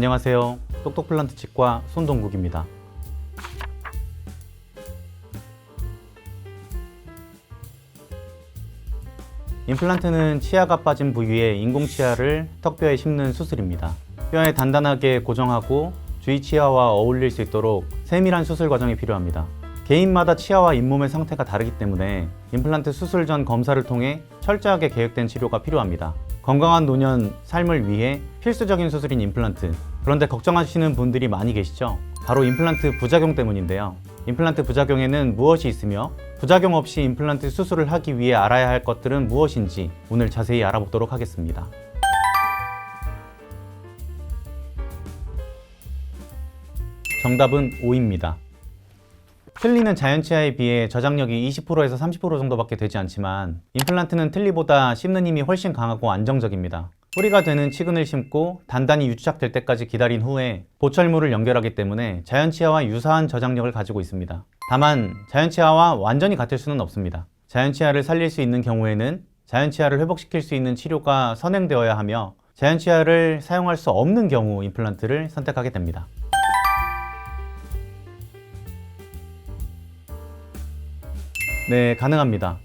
안녕하세요. 똑똑플란트 치과 손동국입니다. 임플란트는 치아가 빠진 부위에 인공 치아를 턱뼈에 심는 수술입니다. 뼈에 단단하게 고정하고 주위 치아와 어울릴 수 있도록 세밀한 수술 과정이 필요합니다. 개인마다 치아와 잇몸의 상태가 다르기 때문에 임플란트 수술 전 검사를 통해 철저하게 계획된 치료가 필요합니다. 건강한 노년 삶을 위해 필수적인 수술인 임플란트. 그런데 걱정하시는 분들이 많이 계시죠? 바로 임플란트 부작용 때문인데요. 임플란트 부작용에는 무엇이 있으며 부작용 없이 임플란트 수술을 하기 위해 알아야 할 것들은 무엇인지 오늘 자세히 알아보도록 하겠습니다. 정답은 O입니다. 틀니는 자연 치아에 비해 저장력이 20%에서 30% 정도밖에 되지 않지만 임플란트는 틀니보다 씹는 힘이 훨씬 강하고 안정적입니다. 뿌리가 되는 치근을 심고 단단히 유착될 때까지 기다린 후에 보철물을 연결하기 때문에 자연 치아와 유사한 저장력을 가지고 있습니다. 다만 자연 치아와 완전히 같을 수는 없습니다. 자연 치아를 살릴 수 있는 경우에는 자연 치아를 회복시킬 수 있는 치료가 선행되어야 하며 자연 치아를 사용할 수 없는 경우 임플란트를 선택하게 됩니다. 네, 가능합니다.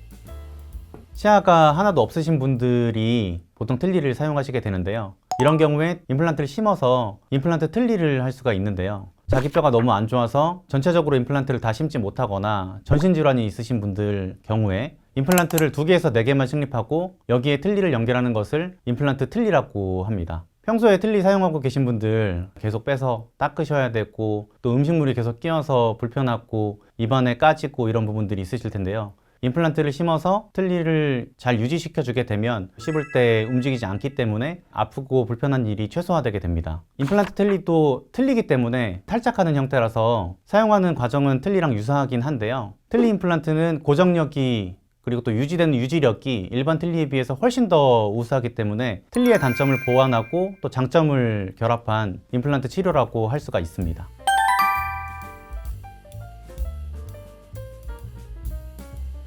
치아가 하나도 없으신 분들이 보통 틀니를 사용하시게 되는데요. 이런 경우에 임플란트를 심어서 임플란트 틀니를 할 수가 있는데요. 자기 뼈가 너무 안 좋아서 전체적으로 임플란트를 다 심지 못하거나 전신질환이 있으신 분들 경우에 임플란트를 두 개에서 네 개만 식립하고 여기에 틀니를 연결하는 것을 임플란트 틀니라고 합니다. 평소에 틀니 사용하고 계신 분들 계속 빼서 닦으셔야 되고 또 음식물이 계속 끼어서 불편하고 입안에 까지고 이런 부분들이 있으실 텐데요. 임플란트를 심어서 틀니를 잘 유지시켜 주게 되면 씹을 때 움직이지 않기 때문에 아프고 불편한 일이 최소화되게 됩니다. 임플란트 틀니도 틀리기 때문에 탈착하는 형태라서 사용하는 과정은 틀니랑 유사하긴 한데요. 틀니 임플란트는 고정력이 그리고 또 유지되는 유지력이 일반 틀니에 비해서 훨씬 더 우수하기 때문에 틀니의 단점을 보완하고 또 장점을 결합한 임플란트 치료라고 할 수가 있습니다.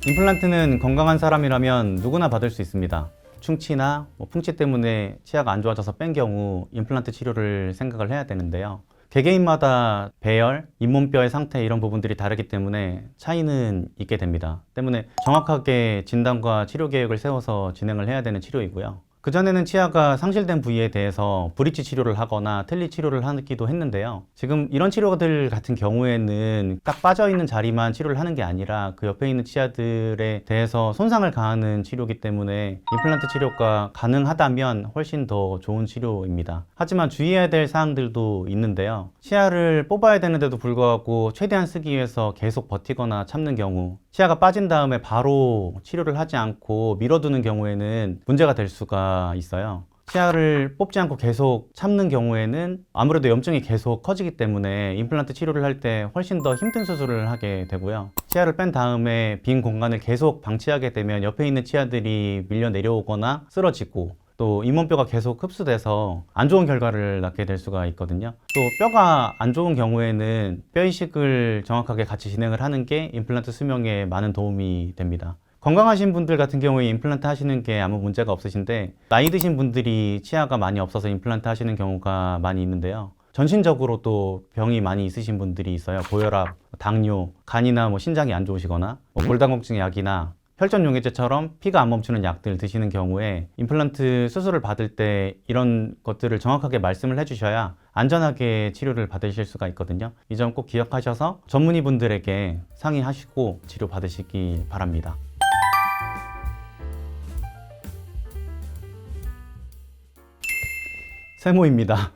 임플란트는 건강한 사람이라면 누구나 받을 수 있습니다. 충치나 뭐 풍치 때문에 치아가 안 좋아져서 뺀 경우 임플란트 치료를 생각을 해야 되는데요. 개개인마다 배열, 잇몸뼈의 상태 이런 부분들이 다르기 때문에 차이는 있게 됩니다. 때문에 정확하게 진단과 치료 계획을 세워서 진행을 해야 되는 치료이고요. 그전에는 치아가 상실된 부위에 대해서 브릿지 치료를 하거나 틀니 치료를 하기도 했는데요. 지금 이런 치료들 같은 경우에는 딱 빠져있는 자리만 치료를 하는 게 아니라 그 옆에 있는 치아들에 대해서 손상을 가하는 치료이기 때문에 임플란트 치료가 가능하다면 훨씬 더 좋은 치료입니다. 하지만 주의해야 될 사항들도 있는데요. 치아를 뽑아야 되는데도 불구하고 최대한 쓰기 위해서 계속 버티거나 참는 경우 치아가 빠진 다음에 바로 치료를 하지 않고 미뤄두는 경우에는 문제가 될 수가 있어요. 치아를 뽑지 않고 계속 참는 경우에는 아무래도 염증이 계속 커지기 때문에 임플란트 치료를 할 때 훨씬 더 힘든 수술을 하게 되고요. 치아를 뺀 다음에 빈 공간을 계속 방치하게 되면 옆에 있는 치아들이 밀려 내려오거나 쓰러지고 또 잇몸뼈가 계속 흡수돼서 안 좋은 결과를 낳게 될 수가 있거든요. 또 뼈가 안 좋은 경우에는 뼈 이식을 정확하게 같이 진행을 하는 게 임플란트 수명에 많은 도움이 됩니다. 건강하신 분들 같은 경우에 임플란트 하시는 게 아무 문제가 없으신데 나이 드신 분들이 치아가 많이 없어서 임플란트 하시는 경우가 많이 있는데요. 전신적으로 또 병이 많이 있으신 분들이 있어요. 고혈압, 당뇨, 간이나 뭐 신장이 안 좋으시거나 뭐 골다공증 약이나 혈전 용해제처럼 피가 안 멈추는 약들 드시는 경우에 임플란트 수술을 받을 때 이런 것들을 정확하게 말씀을 해주셔야 안전하게 치료를 받으실 수가 있거든요. 이 점 꼭 기억하셔서 전문의 분들에게 상의하시고 치료 받으시기 바랍니다. 세모입니다.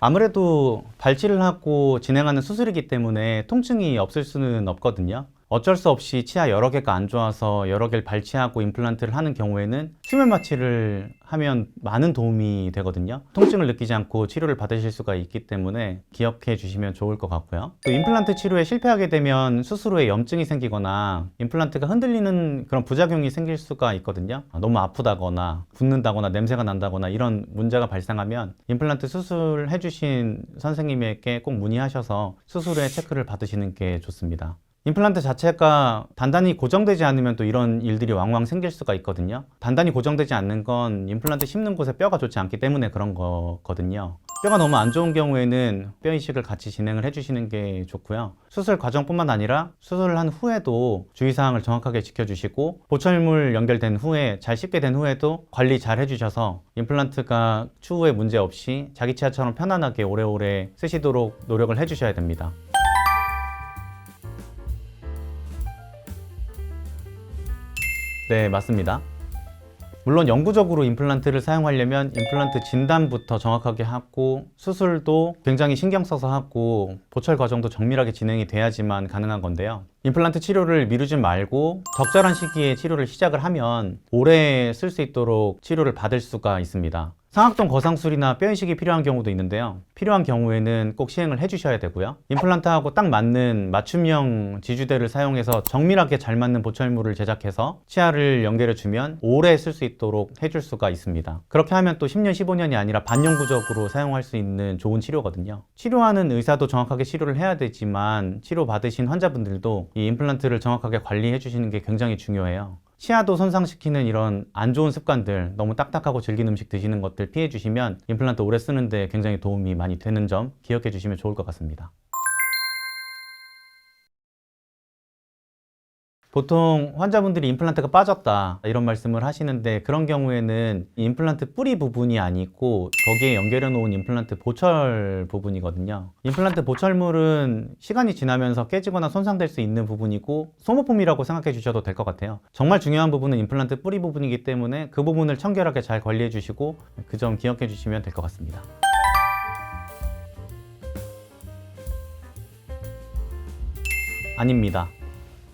아무래도 발치를 하고 진행하는 수술이기 때문에 통증이 없을 수는 없거든요. 어쩔 수 없이 치아 여러 개가 안 좋아서 여러 개를 발치하고 임플란트를 하는 경우에는 수면 마취를 하면 많은 도움이 되거든요. 통증을 느끼지 않고 치료를 받으실 수가 있기 때문에 기억해 주시면 좋을 것 같고요. 또 임플란트 치료에 실패하게 되면 수술 후에 염증이 생기거나 임플란트가 흔들리는 그런 부작용이 생길 수가 있거든요. 너무 아프다거나 붓는다거나 냄새가 난다거나 이런 문제가 발생하면 임플란트 수술해 주신 선생님에게 꼭 문의하셔서 수술 후에 체크를 받으시는 게 좋습니다. 임플란트 자체가 단단히 고정되지 않으면 또 이런 일들이 왕왕 생길 수가 있거든요. 단단히 고정되지 않는 건 임플란트 심는 곳에 뼈가 좋지 않기 때문에 그런 거거든요. 뼈가 너무 안 좋은 경우에는 뼈 이식을 같이 진행을 해주시는 게 좋고요. 수술 과정뿐만 아니라 수술을 한 후에도 주의사항을 정확하게 지켜주시고 보철물 연결된 후에 잘 씹게 된 후에도 관리 잘 해주셔서 임플란트가 추후에 문제 없이 자기 치아처럼 편안하게 오래오래 쓰시도록 노력을 해주셔야 됩니다. 네, 맞습니다. 물론 영구적으로 임플란트를 사용하려면 임플란트 진단부터 정확하게 하고 수술도 굉장히 신경 써서 하고 보철 과정도 정밀하게 진행이 돼야지만 가능한 건데요. 임플란트 치료를 미루지 말고 적절한 시기에 치료를 시작을 하면 오래 쓸 수 있도록 치료를 받을 수가 있습니다. 상악동 거상술이나 뼈 이식이 필요한 경우도 있는데요. 필요한 경우에는 꼭 시행을 해주셔야 되고요. 임플란트하고 딱 맞는 맞춤형 지주대를 사용해서 정밀하게 잘 맞는 보철물을 제작해서 치아를 연결해 주면 오래 쓸 수 있도록 해줄 수가 있습니다. 그렇게 하면 또 10년, 15년이 아니라 반영구적으로 사용할 수 있는 좋은 치료거든요. 치료하는 의사도 정확하게 치료를 해야 되지만 치료 받으신 환자분들도 이 임플란트를 정확하게 관리해 주시는 게 굉장히 중요해요. 치아도 손상시키는 이런 안 좋은 습관들, 너무 딱딱하고 질긴 음식 드시는 것들 피해 주시면 임플란트 오래 쓰는데 굉장히 도움이 많이 되는 점 기억해 주시면 좋을 것 같습니다. 보통 환자분들이 임플란트가 빠졌다 이런 말씀을 하시는데 그런 경우에는 이 임플란트 뿌리 부분이 아니고 거기에 연결해 놓은 임플란트 보철 부분이거든요. 임플란트 보철물은 시간이 지나면서 깨지거나 손상될 수 있는 부분이고 소모품이라고 생각해 주셔도 될 것 같아요. 정말 중요한 부분은 임플란트 뿌리 부분이기 때문에 그 부분을 청결하게 잘 관리해 주시고 그 점 기억해 주시면 될 것 같습니다. 아닙니다.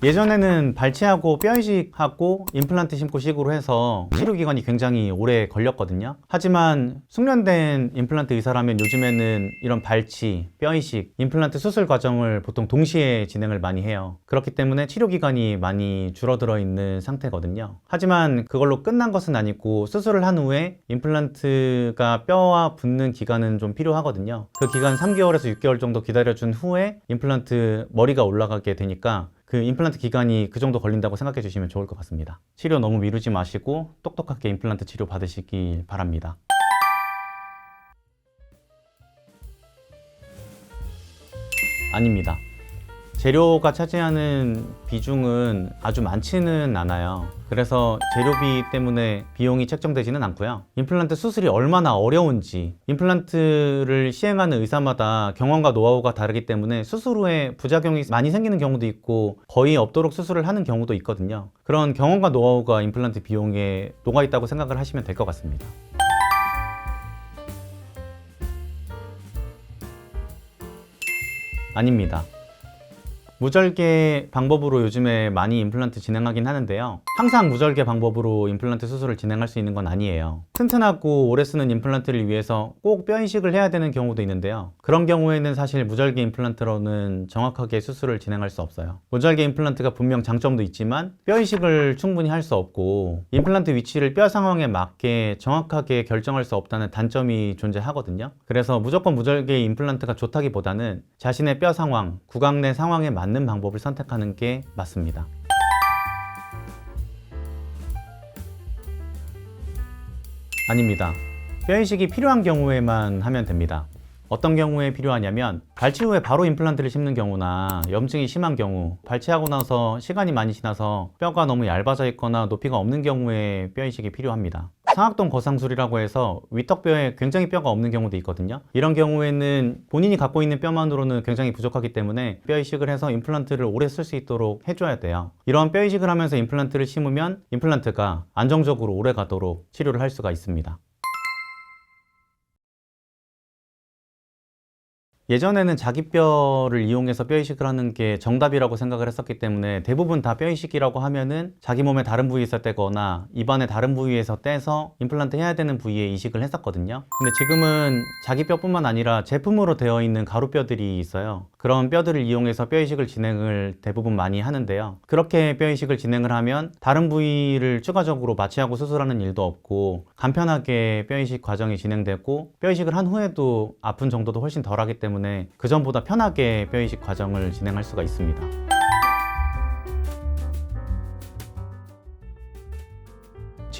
예전에는 발치하고 뼈 이식하고 임플란트 심고 식으로 해서 치료 기간이 굉장히 오래 걸렸거든요. 하지만 숙련된 임플란트 의사라면 요즘에는 이런 발치, 뼈 이식, 임플란트 수술 과정을 보통 동시에 진행을 많이 해요. 그렇기 때문에 치료 기간이 많이 줄어들어 있는 상태거든요. 하지만 그걸로 끝난 것은 아니고 수술을 한 후에 임플란트가 뼈와 붙는 기간은 좀 필요하거든요. 그 기간 3개월에서 6개월 정도 기다려준 후에 임플란트 머리가 올라가게 되니까 그 임플란트 기간이 그 정도 걸린다고 생각해 주시면 좋을 것 같습니다. 치료 너무 미루지 마시고 똑똑하게 임플란트 치료 받으시길 바랍니다. 아닙니다. 재료가 차지하는 비중은 아주 많지는 않아요. 그래서 재료비 때문에 비용이 책정되지는 않고요. 임플란트 수술이 얼마나 어려운지, 임플란트를 시행하는 의사마다 경험과 노하우가 다르기 때문에 수술 후에 부작용이 많이 생기는 경우도 있고 거의 없도록 수술을 하는 경우도 있거든요. 그런 경험과 노하우가 임플란트 비용에 녹아 있다고 생각을 하시면 될 것 같습니다. 아닙니다. 무절개 방법으로 요즘에 많이 임플란트 진행하긴 하는데요. 항상 무절개 방법으로 임플란트 수술을 진행할 수 있는 건 아니에요. 튼튼하고 오래 쓰는 임플란트를 위해서 꼭 뼈 이식을 해야 되는 경우도 있는데요. 그런 경우에는 사실 무절개 임플란트로는 정확하게 수술을 진행할 수 없어요. 무절개 임플란트가 분명 장점도 있지만 뼈 이식을 충분히 할 수 없고 임플란트 위치를 뼈 상황에 맞게 정확하게 결정할 수 없다는 단점이 존재하거든요. 그래서 무조건 무절개 임플란트가 좋다기보다는 자신의 뼈 상황, 구강 내 상황에 맞는 방법을 선택하는 게 맞습니다. 아닙니다. 뼈 이식이 필요한 경우에만 하면 됩니다. 어떤 경우에 필요하냐면 발치 후에 바로 임플란트를 심는 경우나 염증이 심한 경우 발치하고 나서 시간이 많이 지나서 뼈가 너무 얇아져 있거나 높이가 없는 경우에 뼈 이식이 필요합니다. 상악동 거상술이라고 해서 위턱뼈에 굉장히 뼈가 없는 경우도 있거든요. 이런 경우에는 본인이 갖고 있는 뼈만으로는 굉장히 부족하기 때문에 뼈 이식을 해서 임플란트를 오래 쓸 수 있도록 해줘야 돼요. 이런 뼈 이식을 하면서 임플란트를 심으면 임플란트가 안정적으로 오래 가도록 치료를 할 수가 있습니다. 예전에는 자기 뼈를 이용해서 뼈 이식을 하는 게 정답이라고 생각을 했었기 때문에 대부분 다 뼈 이식이라고 하면은 자기 몸의 다른 부위에서 떼거나 입안의 다른 부위에서 떼서 임플란트 해야 되는 부위에 이식을 했었거든요. 근데 지금은 자기 뼈뿐만 아니라 제품으로 되어 있는 가루뼈들이 있어요. 그런 뼈들을 이용해서 뼈 이식을 진행을 대부분 많이 하는데요. 그렇게 뼈 이식을 진행을 하면 다른 부위를 추가적으로 마취하고 수술하는 일도 없고 간편하게 뼈 이식 과정이 진행되고 뼈 이식을 한 후에도 아픈 정도도 훨씬 덜하기 때문에 그 전보다 편하게 뼈 이식 과정을 진행할 수가 있습니다.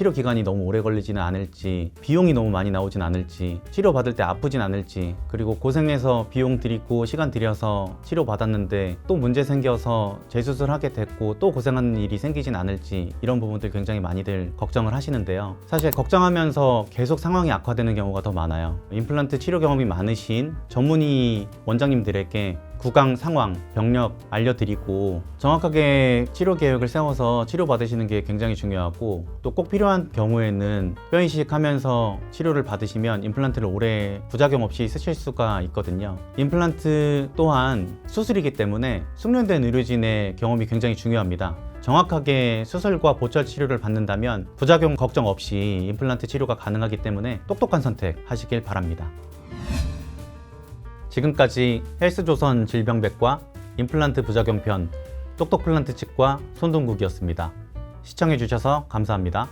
치료 기간이 너무 오래 걸리지는 않을지, 비용이 너무 많이 나오진 않을지, 치료 받을 때 아프진 않을지, 그리고 고생해서 비용 들이고 시간 들여서 치료 받았는데 또 문제 생겨서 재수술하게 됐고 또 고생하는 일이 생기진 않을지 이런 부분들 굉장히 많이들 걱정을 하시는데요. 사실 걱정하면서 계속 상황이 악화되는 경우가 더 많아요. 임플란트 치료 경험이 많으신 전문의 원장님들에게 구강 상황, 병력 알려드리고 정확하게 치료 계획을 세워서 치료 받으시는 게 굉장히 중요하고 또 꼭 필요한 경우에는 뼈 이식하면서 치료를 받으시면 임플란트를 오래 부작용 없이 쓰실 수가 있거든요. 임플란트 또한 수술이기 때문에 숙련된 의료진의 경험이 굉장히 중요합니다. 정확하게 수술과 보철 치료를 받는다면 부작용 걱정 없이 임플란트 치료가 가능하기 때문에 똑똑한 선택 하시길 바랍니다. 지금까지 헬스조선 질병백과 임플란트 부작용 편 똑똑플란트 측과 손동국이었습니다. 시청해주셔서 감사합니다.